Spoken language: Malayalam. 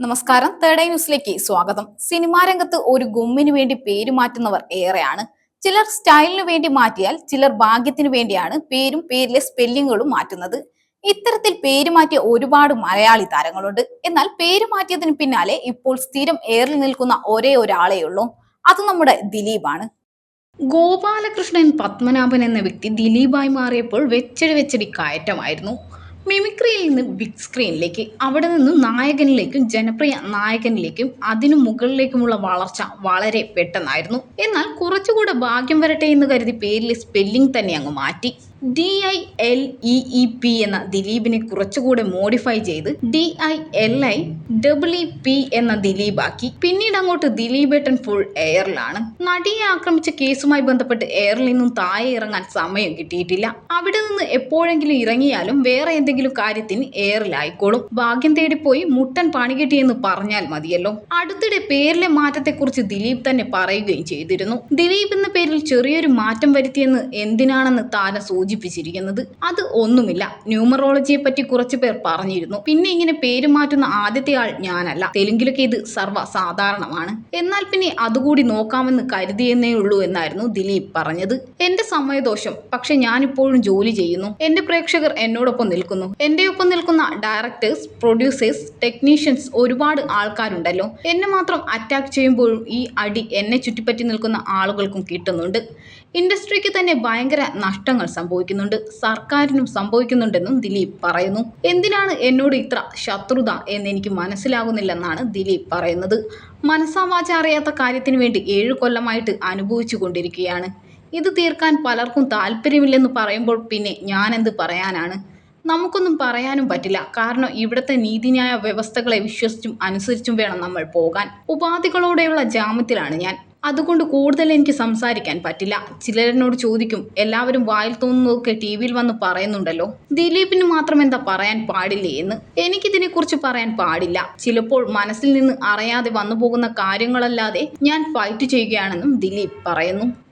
നമസ്കാരം. തേർഡ് ന്യൂസിലേക്ക് സ്വാഗതം. സിനിമാ രംഗത്ത് ഒരു ഗുമ്മിന് വേണ്ടി പേര് മാറ്റുന്നവർ ഏറെയാണ്. ചിലർ സ്റ്റൈലിന് വേണ്ടി മാറ്റിയാൽ ചിലർ ഭാഗ്യത്തിന് വേണ്ടിയാണ് പേരും പേരിലെ സ്പെല്ലിങ്ങുകളും മാറ്റുന്നത്. ഇത്തരത്തിൽ പേര് മാറ്റിയ ഒരുപാട് മലയാളി താരങ്ങളുണ്ട്. എന്നാൽ പേര് മാറ്റിയതിന് പിന്നാലെ ഇപ്പോൾ സ്ഥിരം ഏറിൽ നിൽക്കുന്ന ഒരേ ഒരാളേ ഉള്ളൂ. അത് നമ്മുടെ ദിലീപാണ്. ഗോപാലകൃഷ്ണൻ പത്മനാഭൻ എന്ന വ്യക്തി ദിലീപായി മാറിയപ്പോൾ വെച്ചടി വെച്ചടി കയറ്റമായിരുന്നു. മിമിക്രിയിൽ നിന്ന് ബിഗ് സ്ക്രീനിലേക്ക് അവിടെ നിന്ന് നായകനിലേക്കും ജനപ്രിയ നായകനിലേക്കും അതിനു മുകളിലേക്കുമുള്ള വളർച്ച വളരെ പെട്ടെന്നായിരുന്നു. എന്നാൽ കുറച്ചുകൂടെ ഭാഗ്യം വരട്ടെ എന്ന് കരുതി പേരിലെ സ്പെല്ലിംഗ് തന്നെ അങ്ങ് മാറ്റി. D I L E E P എന്ന ദിലീപിനെ കുറച്ചുകൂടെ മോഡിഫൈ ചെയ്ത് D I L I double E P എന്ന ദിലീപാക്കി. പിന്നീട് അങ്ങോട്ട് ദിലീപേട്ടൻ ഫുൾ എയറിലാണ് നടിയെ ആക്രമിച്ച കേസുമായി ബന്ധപ്പെട്ട് എയറിൽ നിന്നും താഴെ ഇറങ്ങാൻ സമയം കിട്ടിയിട്ടില്ല. അവിടെ നിന്ന് എപ്പോഴെങ്കിലും ഇറങ്ങിയാലും വേറെ എന്തെങ്കിലും കാര്യത്തിന് എയറിലായിക്കോളും ഭാഗ്യം തേടിപ്പോയി മുട്ടൻ പണി കിട്ടിയെന്ന് പറഞ്ഞാൽ മതിയല്ലോ. അടുത്തിടെ പേരിലെ മാറ്റത്തെക്കുറിച്ച് ദിലീപ് തന്നെ പറയുകയും ചെയ്തിരുന്നു. ദിലീപ് എന്ന പേരിൽ ചെറിയൊരു മാറ്റം വരുത്തിയെന്ന് എന്തിനാണെന്ന് താരം സൂചിപ്പിച്ചിരിക്കുന്നത്. അത് ഒന്നുമില്ല. ന്യൂമറോളജിയെ പറ്റി കുറച്ചു പേർ പറഞ്ഞിരുന്നു. പിന്നെ ഇങ്ങനെ പേര് മാറ്റുന്ന ആദ്യത്തെ ആൾ ഞാനല്ല. തെലുങ്കിലൊക്കെ ഇത് സർവ സാധാരണമാണ് എന്നാൽ പിന്നെ അതുകൂടി നോക്കാമെന്ന് കരുതിയെന്നേ ഉള്ളൂ എന്നായിരുന്നു ദിലീപ് പറഞ്ഞത്. എന്റെ സമയദോഷം. പക്ഷെ ഞാനിപ്പോഴും ജോലി ചെയ്യുന്നു. എന്റെ പ്രേക്ഷകർ എന്നോടൊപ്പം നിൽക്കുന്നു. എന്റെ ഒപ്പം നിൽക്കുന്ന ഡയറക്ടേഴ്സ് പ്രൊഡ്യൂസേഴ്സ് ടെക്നീഷ്യൻസ് ഒരുപാട് ആൾക്കാരുണ്ടല്ലോ. എന്നെ മാത്രം അറ്റാക്ക് ചെയ്യുമ്പോഴും ഈ അടി എന്നെ ചുറ്റിപ്പറ്റി നിൽക്കുന്ന ആളുകൾക്കും കിട്ടുന്നുണ്ട്. ഇൻഡസ്ട്രിക്ക് തന്നെ ഭയങ്കര നഷ്ടങ്ങൾ സംഭവിക്കുന്നുണ്ട്. സർക്കാരിനും സംഭവിക്കുന്നുണ്ടെന്നും ദിലീപ് പറയുന്നു. എന്തിനാണ് എന്നോട് ഇത്ര ശത്രുത എന്നെനിക്ക് മനസ്സിലാകുന്നില്ലെന്നാണ് ദിലീപ് പറയുന്നത്. മനസ്സാവാച അറിയാത്ത കാര്യത്തിന് വേണ്ടി ഏഴു കൊല്ലമായിട്ട് അനുഭവിച്ചു കൊണ്ടിരിക്കുകയാണ്. ഇത് തീർക്കാൻ പലർക്കും താല്പര്യമില്ലെന്ന് പറയുമ്പോൾ പിന്നെ ഞാനെന്ത് പറയാനാണ്? നമുക്കൊന്നും പറയാനും പറ്റില്ല. കാരണം ഇവിടുത്തെ നീതിന്യായ വ്യവസ്ഥകളെ വിശ്വസിച്ചും അനുസരിച്ചും വേണം നമ്മൾ പോകാൻ. ഉപാധികളോടെയുള്ള ജാമ്യത്തിലാണ് ഞാൻ. അതുകൊണ്ട് കൂടുതൽ എനിക്ക് സംസാരിക്കാൻ പറ്റില്ല. ചിലരെന്നോട് ചോദിക്കും എല്ലാവരും വായിൽ തോന്നുന്നതൊക്കെ ടി വിയിൽ വന്ന് പറയുന്നുണ്ടല്ലോ. ദിലീപിന് മാത്രം എന്താ പറയാൻ പാടില്ലേ എന്ന്. എനിക്കിതിനെക്കുറിച്ച് പറയാൻ പാടില്ല. ചിലപ്പോൾ മനസ്സിൽ നിന്ന് അറിയാതെ വന്നു പോകുന്ന കാര്യങ്ങളല്ലാതെ ഞാൻ ഫൈറ്റ് ചെയ്യുകയാണെന്നും ദിലീപ് പറയുന്നു.